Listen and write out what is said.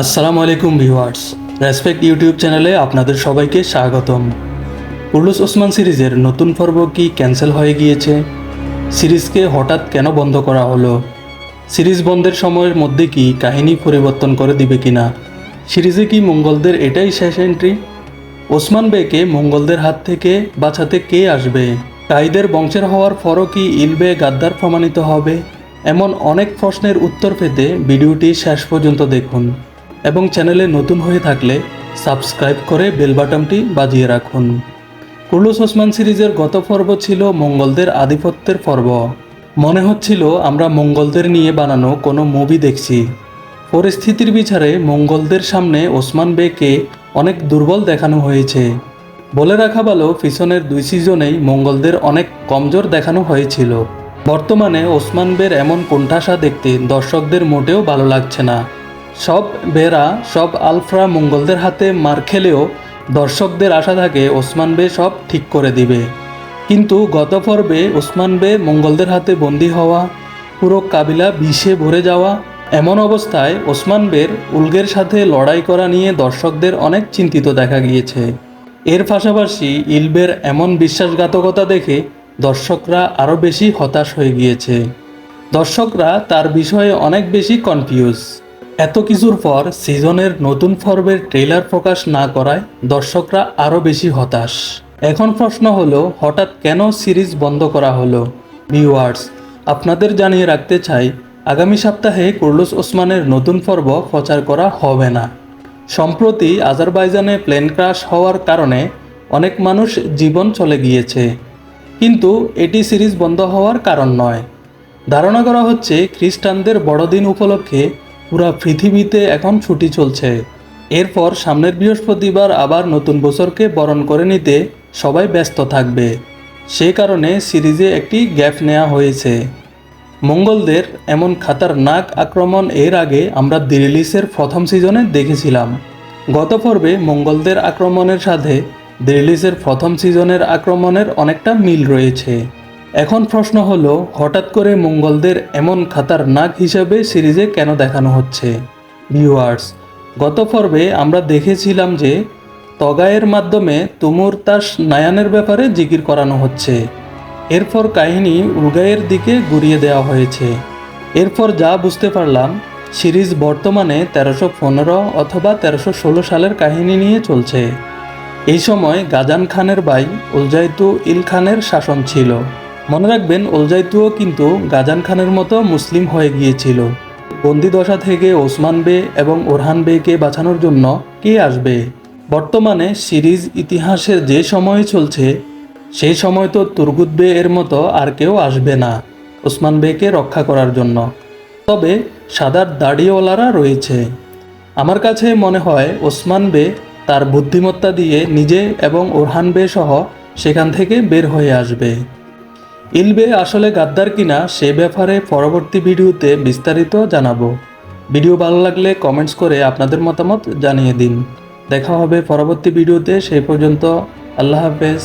আসসালামু আলাইকুম viewers. Respect YouTube চ্যানেলে আপনাদের সবাইকে স্বাগতম। উরলুস ওসমান সিরিজের নতুন পর্ব কি ক্যান্সেল হয়ে গিয়েছে? সিরিজকে হঠাৎ কেন বন্ধ করা হলো? সিরিজ বন্ধের সময়ের মধ্যে কি কাহিনী পরিবর্তন করে দিবে কিনা? সিরিজে কি মঙ্গলদের এটাই শেষ এন্ট্রি ওসমান বেকে মঙ্গলদের হাত থেকে বাঁচাতে কে আসবে? কাইদের বংশের হওয়ার পরও কি ইলবে গাদ্দার প্রমাণিত হবে? এমন অনেক প্রশ্নের উত্তর পেতে ভিডিওটি শেষ পর্যন্ত দেখুন এবং চ্যানেলে নতুন হয়ে থাকলে সাবস্ক্রাইব করে বেল বাটনটি বাজিয়ে রাখুন। কুরুলুস ওসমান সিরিজের গত পর্ব ছিল মঙ্গলদের আধিপত্যের পর্ব। মনে হচ্ছিল আমরা মঙ্গলদের নিয়ে বানানো কোনো মুভি দেখছি। পরিস্থিতির বিচারে মঙ্গলদের সামনে ওসমান বেকে অনেক দুর্বল দেখানো হয়েছে। বলে রাখা ভালো, পিছনের দুই সিজনেই মঙ্গলদের অনেক কমজোর দেখানো হয়েছিল। বর্তমানে ওসমান বের এমন কোণঠাসা দেখতে দর্শকদের মোটেও ভালো লাগছে না। সব বেরা, সব আলফ্রা মঙ্গলদের হাতে মার খেলেও দর্শকদের আশা থাকে ওসমান বে সব ঠিক করে দিবে। কিন্তু গত পর্বে ওসমান বে মঙ্গলদের হাতে বন্দী হওয়া, পুরো কাবিলা বিষে ভরে যাওয়া, এমন অবস্থায় ওসমান বের উলগের সাথে লড়াই করা নিয়ে দর্শকদের অনেক চিন্তিত দেখা গিয়েছে। এর পাশাপাশি ইলবের এমন বিশ্বাসঘাতকতা দেখে দর্শকরা আরও বেশি হতাশ হয়ে গিয়েছে। দর্শকরা তার বিষয়ে অনেক বেশি কনফিউজ এত কিছুর পর সিজনের নতুন পর্বের ট্রেলার প্রকাশ না করায় দর্শকরা আরও বেশি হতাশ। এখন প্রশ্ন হলো, হঠাৎ কেন সিরিজ বন্ধ করা হলো? ভিউয়ার্স আপনাদের জানিয়ে রাখতে চাই, আগামী সপ্তাহে কুরলুস ওসমানের নতুন পর্ব প্রচার করা হবে না। সম্প্রতি আজারবাইজানে প্লেন ক্রাশ হওয়ার কারণে অনেক মানুষ জীবন চলে গিয়েছে। কিন্তু এটি সিরিজ বন্ধ হওয়ার কারণ নয়। ধারণা করা হচ্ছে খ্রিস্টানদের বড়দিন উপলক্ষে পুরা পৃথিবীতে এখন ছুটি চলছে। এরপর সামনের বৃহস্পতিবার আবার নতুন বছরকে বরণ করে নিতে সবাই ব্যস্ত থাকবে। সে কারণে সিরিজে একটি গ্যাপ নেওয়া হয়েছে। মঙ্গলদের এমন খাতারনাক আক্রমণ এর আগে আমরা দিরিলিসের প্রথম সিজনে দেখেছিলাম। গত পর্বে মঙ্গলদের আক্রমণের সাথে দিরিলিসের প্রথম সিজনের আক্রমণের অনেকটা মিল রয়েছে। এখন প্রশ্ন হলো, হঠাৎ করে মঙ্গলদের এমন খাতারনাক হিসাবে সিরিজে কেন দেখানো হচ্ছে? ভিউয়ার্স, গত পর্বে আমরা দেখেছিলাম যে তগায়ের মাধ্যমে তুমুর তাস নায়ানের ব্যাপারে জিকির করানো হচ্ছে। এরপর কাহিনী উলগাইয়ের দিকে ঘুরিয়ে দেওয়া হয়েছে। এরপর যা বুঝতে পারলাম, সিরিজ বর্তমানে তেরোশো পনেরো অথবা তেরোশো ষোলো সালের কাহিনী নিয়ে চলছে। এই সময় গাজান খানের ভাই উলজাইতু ইল খানের শাসন ছিল। মনে রাখবেন ওলজাইতুও কিন্তু গাজান খানের মতো মুসলিম হয়ে গিয়েছিল। বন্দিদশা থেকে ওসমান বে এবং ওরহান বেকে বাঁচানোর জন্য কে আসবে? বর্তমানে সিরিজ ইতিহাসের যে সময় চলছে, সেই সময় তো তুর্গুত বে এর মতো আর কেউ আসবে না ওসমান বেকে রক্ষা করার জন্য। তবে সাদার দাড়িওয়ালারা রয়েছে। আমার কাছে মনে হয় ওসমান বে তার বুদ্ধিমত্তা দিয়ে নিজে এবং ওরহান বে সহ সেখান থেকে বের হয়ে আসবে। ইলবে আসলে গাদ্দার কিনা সে ব্যাপারে পরবর্তী ভিডিওতে বিস্তারিত জানাব। ভিডিও ভালো লাগলে কমেন্টস করে আপনাদের মতামত জানিয়ে দিন। দেখা হবে পরবর্তী ভিডিওতে, সেই পর্যন্ত আল্লাহ হাফেজ।